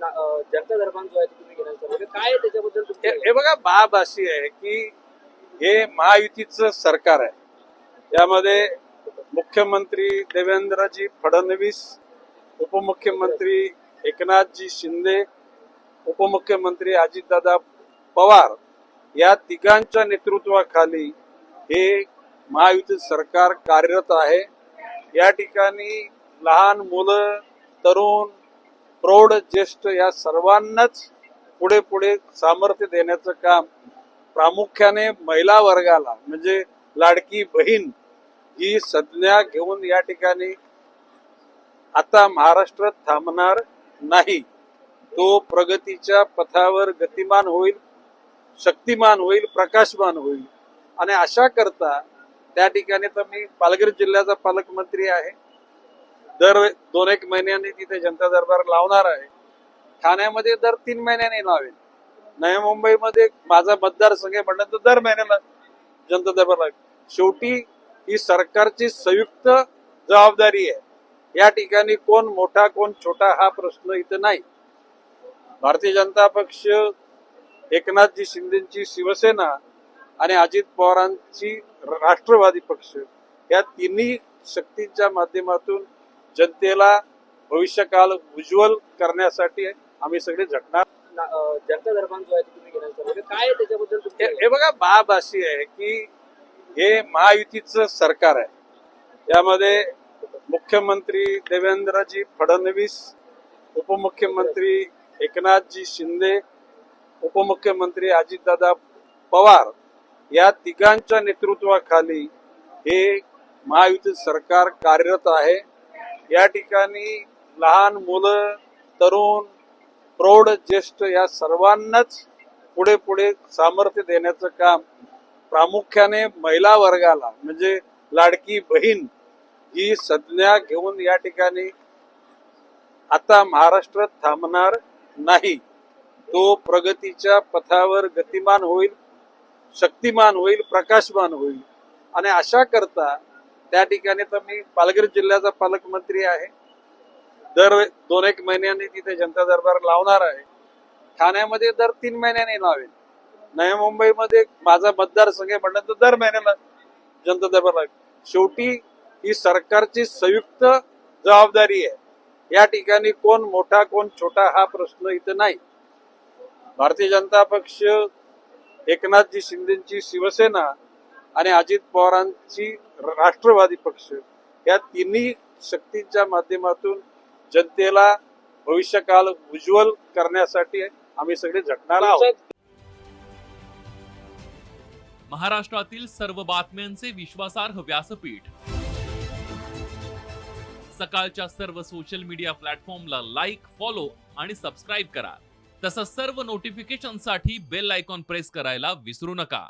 जनता दरबार जो आहे तुम्ही घेण्याचं काय त्याच्याबद्दल हे हे बघा बाब अशी आहे की हे महायुतीचं सरकार आहे. यामध्ये मुख्यमंत्री देवेंद्रजी फडणवीस उपमुख्यमंत्री एकनाथजी शिंदे उपमुख्यमंत्री अजितदादा पवार या तिघांच्या नेतृत्वाखाली हे महायुती सरकार कार्यरत आहे. या ठिकाणी लहान मुलं तरुण प्रौढ ज्येष्ठ या सर्वांनाच पुढे पुढे सामर्थ्य देण्याचं काम प्रामुख्याने महिला वर्गाला म्हणजे लाडकी बहीण ही संज्ञा घेऊन या ठिकाणी आता महाराष्ट्र थांबणार नाही. तो प्रगतीच्या पथावर गतिमान होईल शक्तिमान होईल प्रकाशमान होईल. आणि अशा करता त्या ठिकाणी तर मी पालघर जिल्ह्याचा पालकमंत्री आहे. दर दोन एक महिन्याने तिथे जनता दरबार लावणार आहे. ठाण्यामध्ये दर तीन महिन्याने लावेल. नवी मुंबईमध्ये माझा मतदारसंघ म्हणलं तर दर महिन्याला जनता दरबार लागेल शेवटी ही सरकारची संयुक्त जबाबदारी आहे. या ठिकाणी कोण मोठा कोण छोटा हा प्रश्न इथं नाही. भारतीय जनता पक्ष एकनाथजी शिंदेची शिवसेना आणि अजित पवारांची राष्ट्रवादी पक्ष या तिन्ही शक्तींच्या माध्यमातून जनतेला भविष्यकाल उज्ज्वल करण्यासाठी आम्ही सगळे झटणार. जनता जो आहे तुम्ही घेण्याचं काय त्याच्याबद्दल हे हे बघा बाब अशी आहे की हे महायुतीचं सरकार आहे. यामध्ये मुख्यमंत्री देवेंद्रजी फडणवीस उपमुख्यमंत्री एकनाथजी शिंदे उपमुख्यमंत्री अजितदादा पवार या तिघांच्या नेतृत्वाखाली हे महायुती सरकार कार्यरत आहे. या ठिकाणी लहान मुलं तरुण प्रौढ ज्येष्ठ या सर्वांनाच पुढे पुढे सामर्थ्य देण्याचं काम प्रामुख्याने महिला वर्गाला म्हणजे लाडकी बहीण ही संज्ञा घेऊन या ठिकाणी आता महाराष्ट्र थांबणार नाही. तो प्रगतीच्या पथावर गतिमान होईल शक्तिमान होईल प्रकाशमान होईल. आणि अशा करता त्या ठिकाणी तर मी पालघर जिल्ह्याचा पालकमंत्री आहे. दर दोन एक महिन्यांनी तिथे जनता दरबार लावणार आहे. ठाण्यामध्ये दर तीन महिन्यांनी लावेल नवी मुंबईमध्ये माझा मतदारसंघ आहे म्हणलं तर दर महिन्याला जनता दरबार लागेल शेवटी ही सरकारची संयुक्त जबाबदारी आहे. या ठिकाणी कोण मोठा कोण छोटा हा प्रश्न इथं नाही. भारतीय जनता पक्ष एकनाथजी शिंदेची शिवसेना आणि अजित पवारांची राष्ट्रवादी पक्ष या तिन्ही शक्तींच्या माध्यमातून जनतेला भविष्यकाल उज्ज्वल करण्यासाठी आम्ही सगळे झटणार आहोत. महाराष्ट्रातील सर्व बातम्यांचे विश्वासार्ह व्यासपीठ. सकाळच्या सर्व सोशल मीडिया प्लॅटफॉर्मला लाईक फॉलो आणि सबस्क्राईब करा. तसंच सर्व नोटिफिकेशनसाठी बेल आयकॉन प्रेस करायला विसरू नका.